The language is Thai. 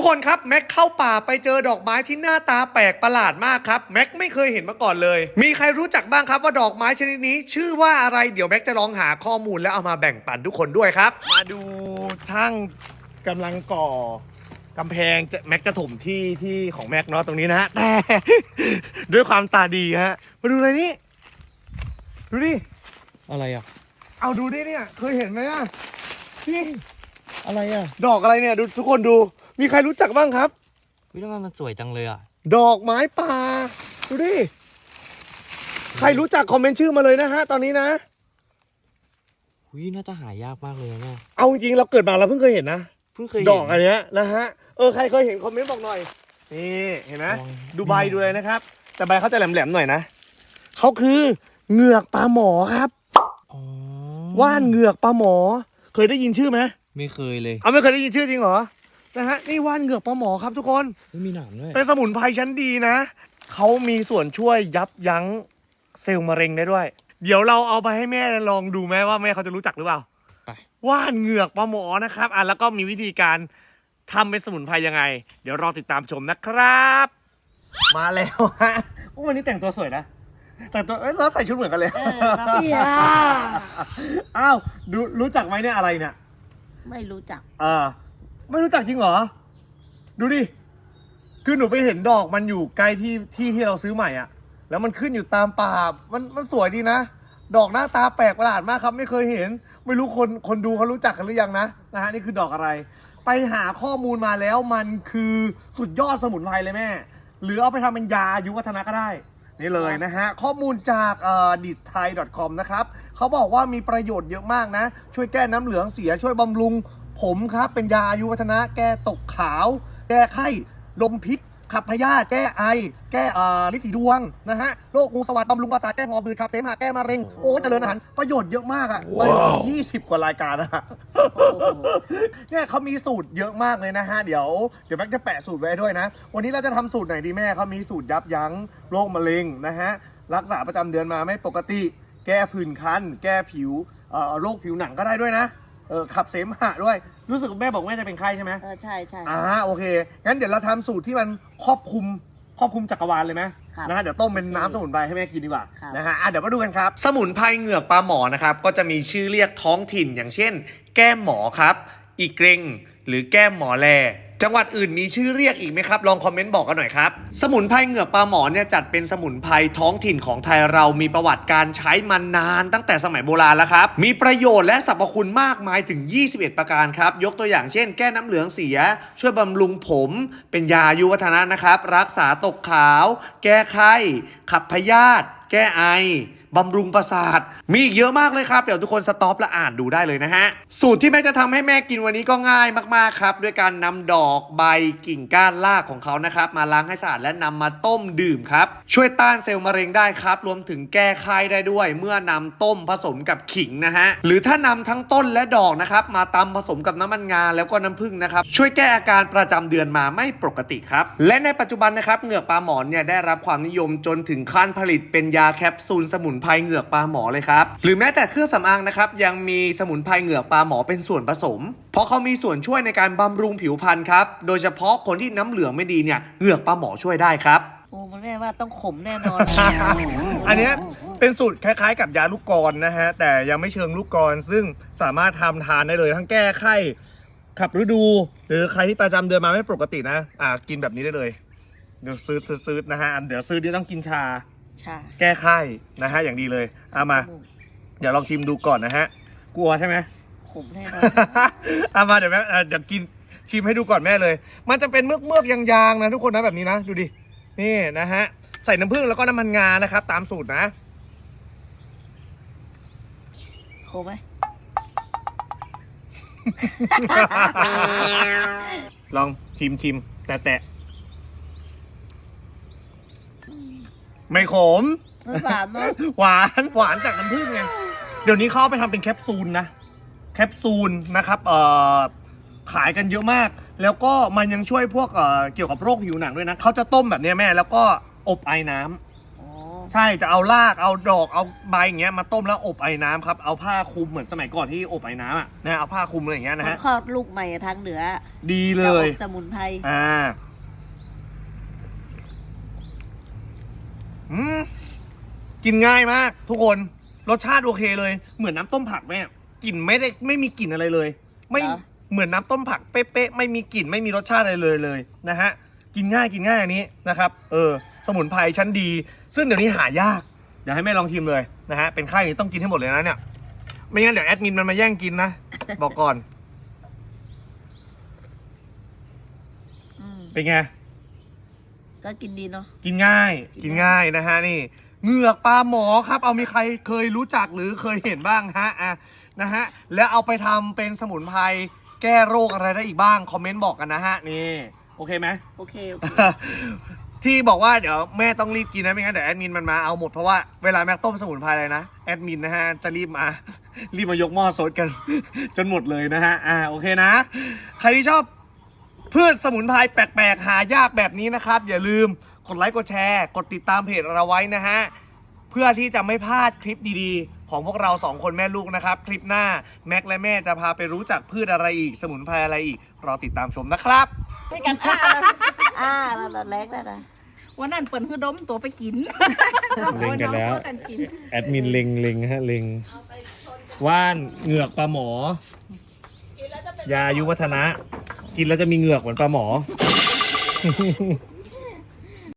ทุกคนครับแม็กเข้าป่าไปเจอดอกไม้ที่หน้าตาแปลกประหลาดมากครับแม็กไม่เคยเห็นมาก่อนเลย มีใครรู้จักบ้างครับว่าดอกไม้ชนิดนี้ ชื่อว่าอะไรเดี๋ยวแม็กจะลองหาข้อมูลแล้วเอามาแบ่งปันทุกคนด้วยครับ มาดูช่างกำลังก่อกำแพงจะแม็กจะถมที่ที่ของแม็กเนาะตรงนี้นะฮะแต่ ด้วยความตาดีฮะมาดูเลยนี่ดูดิอะไรอะ เอาดูดิเนี่ย เคยเห็นไหมอะนี่อะไรอะ ดอกอะไรเนี่ยดูทุกคนดู มีใครรู้จักบ้างครับ วิทำไมมันสวยจังเลยอะ ดอกไม้ป่าดูดิ ใครรู้จักคอมเมนต์ชื่อมาเลยนะฮะ ตอนนี้นะ วิน่าจะหายากมากเลยนะเนี่ยเอาจริงๆเราเกิดมาเราเพิ่งเคยเห็นนะ เพิ่งเคยเห็น ดอกอันเนี้ยนะฮะ เออใครเคยเห็นคอมเมนต์บอกหน่อย นี่เห็นไหมลองดูใบดูเลยนะครับ แต่ใบเขาจะแหลมๆหน่อยนะเขาคือเหงือกปลาหมอครับ อ๋อว่านเหงือกปลาหมอ เคยได้ยินชื่อไหมไม่เคยเลย เอาไม่เคยได้ยินชื่อจริงเหรอ นะฮะนี่ว่านเหงือกปลาหมอครับทุกคน ไม่มีหนามด้วยเป็นสมุนไพรชั้นดีนะ เขามีส่วนช่วยยับยั้งเซลล์มะเร็งได้ด้วย เดี๋ยวเราเอาไปให้แม่ลองดูไหมว่าแม่เขาจะรู้จักหรือเปล่าไปว่านเหงือกปลาหมอนะครับอะแล้วก็มีวิธีการทำเป็นสมุนไพรยังไง เดี๋ยวรอติดตามชมนะครับ มาแล้วฮะโอ้วันนี้แต่งตัวสวยนะแต่งตัวเอ้ยแล้วใส่ชุดเหมือนกันเลยเออครับอ้าวดูรู้จักไหมเนี่ยอะไรเนี่ยไม่รู้จัก เออ ไม่รู้จักจริงเหรอ ดูดิ คือหนูไปเห็นดอกมันอยู่ใกล้ที่ที่ที่เราซื้อใหม่อะแล้วมันขึ้นอยู่ตามป่า มันมันสวยดีนะ ดอกหน้าตาแปลกประหลาดมากครับ ไม่เคยเห็น ไม่รู้คนคนดูเขารู้จักกันหรือยังนะนะฮะนี่คือดอกอะไร ไปหาข้อมูลมาแล้วมันคือสุดยอดสมุนไพรเลยแม่ หรือเอาไปทำเป็นยาอายุวัฒนะก็ได้นี่เลยนะฮะ ข้อมูลจากออดิทไทย .com นะครับเขาบอกว่ามีประโยชน์เยอะมากนะ ช่วยแก้น้ำเหลืองเสียช่วยบำรุง ผมครับเป็นยาอายุวัฒนะ แก้ตกขาว แก้ไข้ลมพิษขับพยาธิแก้ไอ แก้เอ่อลิสีดวงนะฮะโรคงูสวัสดบำรุงประสาทแก้หอบหืดขับเสมหะแก้มะเร็ง โอ้เจริญอาหารประโยชน์เยอะมากอะ่ะยี่สิบกว่ารายการนะฮะโอ้โหเนี่ยเขามีสูตรเยอะมากเลยนะฮะ เดี๋ยวเดี๋ยวแม็กจะแปะสูตรไว้ด้วยนะ วันนี้เราจะทำสูตรไหนดีแม่เขามีสูตรยับยั้งโรคมะเร็งนะฮะรักษาประจำเดือนมาไม่ปกติ แก้ผื่นคันแก้ผิวเอ่อโรคผิวหนังก็ได้ด้วยนะ เออขับเสมหะด้วย รู้สึกแม่บอกแม่จะเป็นไข้ใช่ไหมเออใช่ใช่ อ่าโอเค งั้นเดี๋ยวเราทำสูตรที่มันครอบคลุมครอบคลุมจักรวาลเลยไหมครับนะฮะเดี๋ยวต้มเป็นน้ำสมุนไพรให้แม่กินดีกว่าครับ นะฮะอะเดี๋ยวมาดูกันครับ สมุนไพรเหงือกปลาหมอนะครับ ก็จะมีชื่อเรียกท้องถิ่นอย่างเช่น แก้มหมอครับ อีเกรงหรือแก้มหมอแล จังหวัดอื่นมีชื่อเรียกอีกไหมครับ ลองคอมเมนต์บอกกันหน่อยครับ สมุนไพรเหงือกปลาหมอเนี่ยจัดเป็นสมุนไพรท้องถิ่นของไทยเรามีประวัติการใช้มานานตั้งแต่สมัยโบราณแล้วครับ มีประโยชน์และสรรพคุณมากมายถึง 21 ประการครับ ยกตัวอย่างเช่น แก้น้ำเหลืองเสีย ช่วยบำรุงผม เป็นยาอายุวัฒนะนะครับ รักษาตกขาว แก้ไข้ ขับพยาธิ แก้ไอบำรุงประสาท มีอีกเยอะมากเลยครับ เดี๋ยวทุกคนสต็อปและอ่านดูได้เลยนะฮะ สูตรที่แม่จะทำให้แม่กินวันนี้ก็ง่ายมากๆครับ ด้วยการนำดอกใบกิ่งก้านรากของเขานะครับ มาล้างให้สะอาดและนำมาต้มดื่มครับ ช่วยต้านเซลล์มะเร็งได้ครับ รวมถึงแก้ไข้ได้ด้วย เมื่อนำต้มผสมกับขิงนะฮะ หรือถ้านำทั้งต้นและดอกนะครับ มาตำผสมกับน้ำมันงาแล้วก็น้ำผึ้งนะครับ ช่วยแก้อาการประจำเดือนมาไม่ปกติครับ และในปัจจุบันนะครับ เหงือกปลาหมอนเนี่ยได้รับความนิยมจนถึงขั้นผลิตเป็นยาแคปซูลสมุนไพรเหงือกปลาหมอเลยครับ หรือแม้แต่เครื่องสำอางนะครับยังมีสมุนไพรเหงือกปลาหมอเป็นส่วนผสม เพราะเขามีส่วนช่วยในการบำรุงผิวพรรณครับ โดยเฉพาะคนที่น้ำเหลืองไม่ดีเนี่ยเหงือกปลาหมอช่วยได้ครับโอ้มันแม่ว่าต้องขมแน่นอน อันเนี้ยเป็นสูตรคล้ายๆ กับยาลูกกรอนนะฮะ แต่ยังไม่เชิงลูกกรอนซึ่งสามารถทำทานได้เลยทั้งแก้ไข้ขับฤดู หรือใครที่ประจำเดือนมาไม่ปกตินะ อ่ากินแบบนี้ได้เลย เดี๋ยวซื้อซื้อซื้อนะฮะอันเดี๋ยวซื้อที่ต้องกินชาชา แก้ไข้นะฮะอย่างดีเลยเอามา เดี๋ยวลองชิมดูก่อนนะฮะ กลัวใช่ไหมขมแน่นอนเอามาเดี๋ยวแม่เอ่อเดี๋ยวกินชิมให้ดูก่อนแม่เลย มันจะเป็นเมือกเมือกๆยางๆนะทุกคนนะแบบนี้นะดูดิ นี่นะฮะ ใส่น้ำผึ้งแล้วก็น้ำมันงานะครับ ตามสูตรนะขมไหมลองชิมชิมแต่แต่ ไม่ขม มันหวานเนาะหวานหวานจากน้ำผึ้งไง เดี๋ยวนี้เขาเอาไปทำเป็นแคปซูลนะ แคปซูลนะครับเอ่อขายกันเยอะมาก แล้วก็มันยังช่วยพวกเอ่อเกี่ยวกับโรคผิวหนังด้วยนะเขาจะต้มแบบเนี้ยแม่ แล้วก็อบไอ้น้ำอ๋อใช่จะเอารากเอาดอกเอาใบอย่างเงี้ยมาต้มแล้วอบไอ้น้ำครับเอาผ้าคลุมเหมือนสมัยก่อนที่อบไอ้น้ำอะนะเอาผ้าคลุมอะไรอย่างเงี้ยนะมันฮะคลอดลูกใหม่ทางเหนือดีเลจะยอบสมุนไพร อ่า อืมกินง่ายมาก ทุกคนรสชาติโอเคเลย เหมือนน้ำต้มผักแม่กลิ่นไม่ได้ไม่มีกลิ่นอะไรเลย ไม่เหมือนน้ำต้มผักเป๊ะๆไม่มีกลิ่นไม่มีรสชาติอะไรเลยเลยนะฮะกินง่ายกินง่ายอันนี้นะครับเออสมุนไพรชั้นดี ซึ่งเดี๋ยวนี้หายากเดี๋ยวให้แม่ลองชิมเลยนะฮะเป็นไข้นี้ต้องกินให้หมดเลยนะเนี่ยไม่งั้นเดี๋ยวแอดมินมันมาแย่งกินนะ บอกก่อนอืมเป็นไง ก็กินดีเนาะ กินง่าย กิกินนง่าง่ายยนะฮะนี่เหงือกปลาหมอครับ เอามีใครเคยรู้จักหรือเคยเห็นบ้างฮะอะนะฮะแล้วเอาไปทำเป็นสมุนไพรแก้โรคอะไรได้อีกบ้างคอมเมนต์บอกกันนะฮะนี่โอเคไหมโอเคโอเคที่บอกว่าเดี๋ยวแม่ต้องรีบกินนะไม่งั้นเดี๋ยวแอดมินมันมาเอาหมดเพราะว่าเวลาแม่ต้มสมุนไพรอะไรนะแอดมินนะฮะจะรีบมา รีบมายกหม้อซดกัน จนหมดเลยนะฮะอ่าโอเคนะ ใครที่ชอบ พืชสมุนไพรแปลกๆ หายากแบบนี้นะครับ อย่าลืมกดไลค์กดแชร์ กดติดตามเพจเราไว้นะฮะ เพื่อที่จะไม่พลาดคลิปดีๆ ของพวกเราสองคนแม่ลูกนะครับ คลิปหน้าแม็กและแม่จะพาไปรู้จักพืชอะไรอีก สมุนไพรอะไรอีก รอติดตามชมนะครับ ด้วยกันอ่าอ่าแล้วแรกแล้วนะวันนั้นเปิดคือดมตัวไปกินเล็งกันแล้วโอ้ยองเขากินแอดมินเล็งเล็งฮะเล็งว่านเหงือกปลาหมอ ยาอายุวัฒนะ กินแล้วจะมีเหงือกเหมือนปลาหมอ